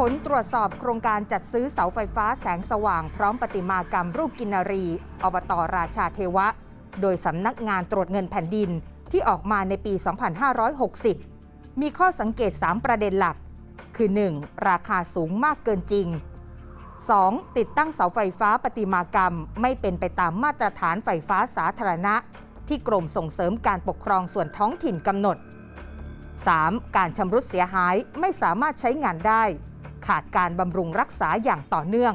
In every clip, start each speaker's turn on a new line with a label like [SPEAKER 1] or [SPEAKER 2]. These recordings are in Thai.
[SPEAKER 1] ผลตรวจสอบโครงการจัดซื้อเสาไฟฟ้าแสงสว่าง พร้อมประติมากรรมรูปกินนารี อบตราชาเทวะ โดยสำนักงานตรวจเงินแผ่นดินที่ออกมาในปี 2560 มีข้อสังเกต 3 ประเด็นหลัก คือ 1. ราคาสูงมากเกินจริง 2. ติดตั้งเสาไฟฟ้าประติมากรรม ไม่เป็นไปตามมาตรฐานไฟฟ้าสาธารณะ ที่กรมส่งเสริมการปกครองส่วนท้องถิ่นกำหนด 3. การชำรุดเสียหายไม่สามารถใช้งานได้ ขาดการบำรุงรักษาอย่างต่อเนื่อง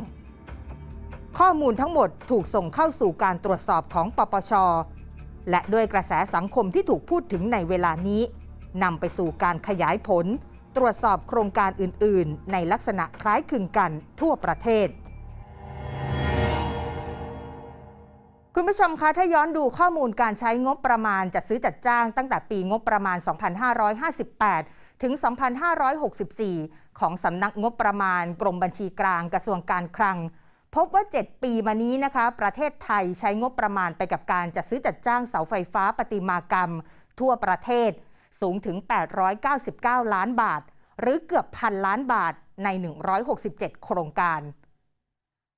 [SPEAKER 1] ข้อมูลทั้งหมดถูกส่งเข้าสู่การตรวจสอบของปปช และด้วยกระแสสังคมที่ถูกพูดถึงในเวลานี้นำไปสู่การขยายผล ตรวจสอบโครงการอื่น ๆ ในลักษณะคล้ายคลึงกันทั่วประเทศคุณผู้ชมคะถ้าย้อนดูข้อมูลการใช้งบประมาณจัดซื้อจัดจ้างตั้งแต่ปีงบประมาณ 2558 ถึง 2564 ของสำนักงบประมาณกรมบัญชีกลางกระทรวงการคลัง พบว่า 7 ปีมานี้นะคะ ประเทศไทยใช้งบประมาณไปกับการจัดซื้อจัดจ้างเสาไฟฟ้าประติมากรรม ทั่วประเทศสูงถึง 899 ล้านบาท หรือเกือบพันล้านบาทใน 167 โครงการ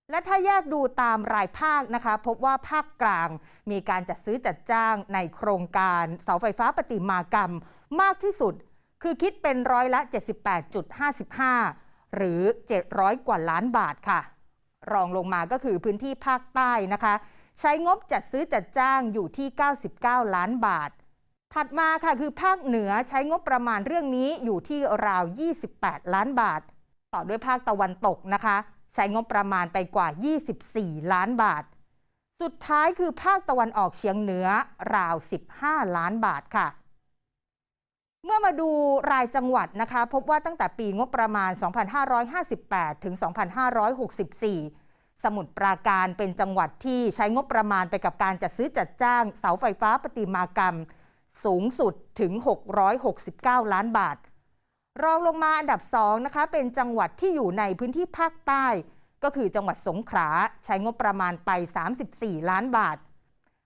[SPEAKER 1] และถ้าแยกดูตามรายภาคนะคะ พบว่าภาคกลางมีการจัดซื้อจัดจ้างในโครงการเสาไฟฟ้าประติมากรรมมากที่สุด คือคิดเป็นร้อยละ 78.55 หรือ 700 กว่าล้านบาทค่ะ รองลงมาก็คือพื้นที่ภาคใต้นะคะ ใช้งบจัดซื้อจัดจ้างอยู่ที่ 99 ล้านบาท ถัดมาค่ะคือภาคเหนือใช้งบประมาณเรื่องนี้อยู่ที่ราว 28 ล้านบาท ต่อด้วยภาคตะวันตกนะคะ ใช้งบประมาณไปกว่า 24 ล้านบาท สุดท้ายคือภาคตะวันออกเฉียงเหนือราว 15 ล้านบาทค่ะ เมื่อมาดูรายจังหวัดนะคะ พบว่าตั้งแต่ปีงบประมาณ 2558 ถึง 2564 สมุทรปราการเป็นจังหวัดที่ใช้งบประมาณไปกับการจัดซื้อจัดจ้าง เสาไฟฟ้าประติมากรรม สูงสุดถึง 669 ล้านบาท รองลงมาอันดับ 2 นะคะ เป็นจังหวัดที่อยู่ในพื้นที่ภาคใต้ ก็คือจังหวัดสงขลาใช้งบประมาณไป 34 ล้านบาท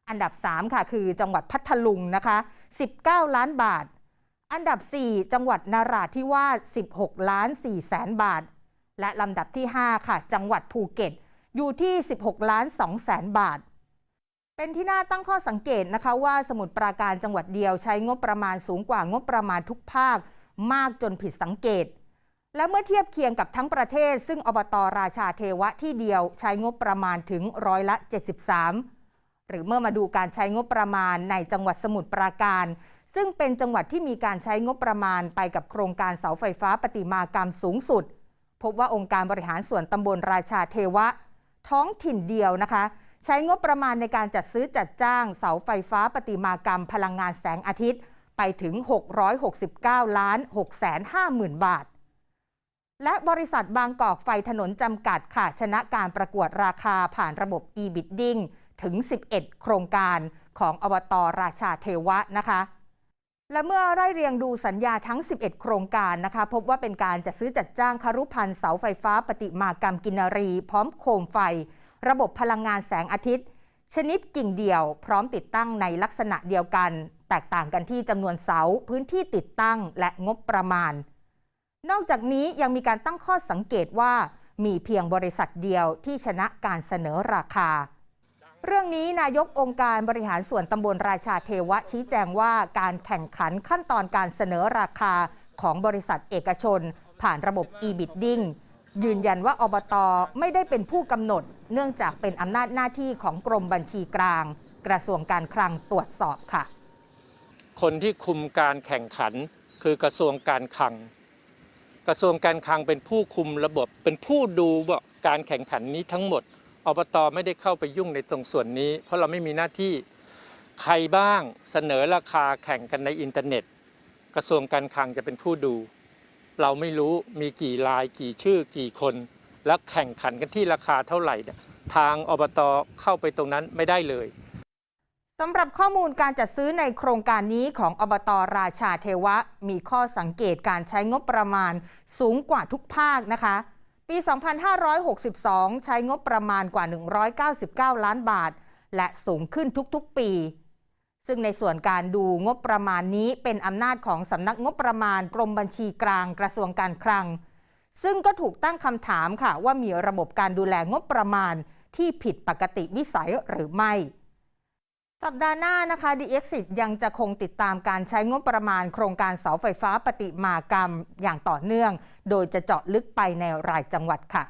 [SPEAKER 1] อันดับ 3 ค่ะ คือจังหวัดพัทลุงนะคะ 19 ล้านบาท อันดับ 4 จังหวัดนาราธิวาส 16 ล้าน4แสนบาท และลำดับที่ 5 ค่ะ จังหวัดภูเก็ต อยู่ที่ 16 ล้าน2แสนบาท เป็นที่น่าตั้งข้อสังเกตนะคะว่าสมุทรปราการจังหวัดเดียวใช้งบประมาณสูงกว่างบประมาณทุกภาค มากจนผิดสังเกต และเมื่อเทียบเคียงกับทั้งประเทศ ซึ่งอบตราชาเทวะที่เดียวใช้งบประมาณถึงร้อยละ 73 หรือเมื่อมาดูการใช้งบประมาณในจังหวัดสมุทรปราการ ซึ่งเป็นจังหวัดที่มีการใช้งบประมาณไปกับโครงการเสาไฟฟ้าปฏิมากรรมสูงสุด พบว่าองค์การบริหารส่วนตำบลราชาเทวะ ท้องถิ่นเดียวนะคะ ใช้งบประมาณในการจัดซื้อจัดจ้างเสาไฟฟ้าปฏิมากรรมพลังงานแสงอาทิตย์ ไปถึง 669 ล้าน6แสน5หมื่นบาท และบริษัทบางกอกไฟถนนจำกัดค่ะ ชนะการประกวดราคาผ่านระบบ e-bidding ถึง 11 โครงการของอบตราชาเทวะนะคะ และเมื่อไล่เรียงดูสัญญาทั้ง 11 โครงการนะคะ พบว่าเป็นการจัดซื้อจัดจ้างคารุพันธ์เสาไฟฟ้าปฏิมากรรมกินรี พร้อมโคมไฟ ระบบพลังงานแสงอาทิตย์ ชนิดกิ่งเดี่ยว พร้อมติดตั้งในลักษณะเดียวกัน แตกต่างกันที่จำนวนเสาพื้นที่ติดตั้งและงบประมาณ นอกจากนี้ยังมีการตั้งข้อสังเกตว่า มีเพียงบริษัทเดียวที่ชนะการเสนอราคา เรื่องนี้นายกองค์การบริหารส่วนตำบลราชาเทวะชี้แจงว่าการแข่งขันขั้นตอนการเสนอราคาของบริษัทเอกชน ผ่านระบบ e-bidding ยืนยันว่าอบตไม่ได้เป็นผู้กำหนด เนื่องจากเป็นอำนาจหน้าที่ของกรมบัญชีกลาง กระทรวงการคลังตรวจสอบค่ะ
[SPEAKER 2] คนที่คุมการแข่งขันคือกระทรวงการคลัง กระทรวงการคลังเป็นผู้คุมระบบ เป็นผู้ดูการแข่งขันนี้ทั้งหมด อบตไม่ได้เข้าไปยุ่งในตรงส่วนนี้ เพราะเราไม่มีหน้าที่ใครบ้างเสนอราคาแข่งกันในอินเทอร์เน็ต กระทรวงการคลังจะเป็นผู้ดู เราไม่รู้มีกี่รายกี่ชื่อกี่คน และแข่งขันกันที่ราคาเท่าไหร่ทางอบตเข้าไปตรงนั้นไม่ได้เลย
[SPEAKER 1] สำหรับข้อมูลการจัดซื้อในโครงการนี้ของอบตราชาเทวะ มีข้อสังเกตการใช้งบประมาณสูงกว่าทุกภาคนะคะ ปี 2562 ใช้งบประมาณกว่า 199 ล้านบาท และสูงขึ้นทุกๆปี ซึ่งในส่วนการดูงบประมาณนี้เป็นอำนาจของสำนักงบประมาณกรมบัญชีกลางกระทรวงการคลัง ซึ่งก็ถูกตั้งคำถามค่ะว่ามีระบบการดูแลงบประมาณที่ผิดปกติวิสัยหรือไม่ สัปดาห์หน้านะคะ DXIT ยังจะคงติดตามการใช้งบประมาณโครงการเสาไฟฟ้าปฏิมากรรมอย่างต่อเนื่อง โดยจะเจาะลึกไปในรายจังหวัดค่ะ